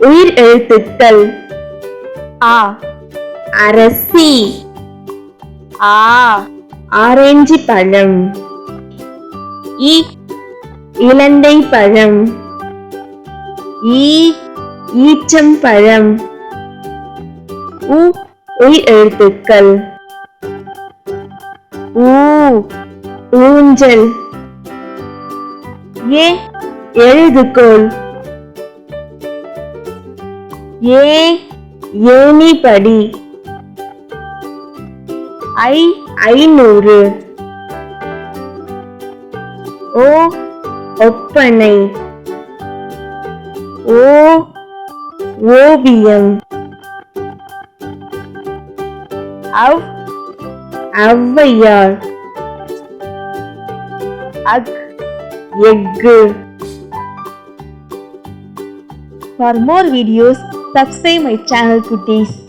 உயிர் எழுத்துக்கள் ஆ. அரசி ஆ. ஆரஞ்சு பழம் இ. இலந்தை பழம் ஈ ஈச்சம் பழம் உ. உயிர் எழுத்துக்கள் ஊ ஊஞ்சல் ஏ. எழுதுகோல் ஏ ஏணி படி ஐ ஐநூறு. ஓ ஒப்பனை. ஓ ஓவியம். அவ் ஔவையார். அக் எஃகு. For more videos, subscribe my channel, Kutis.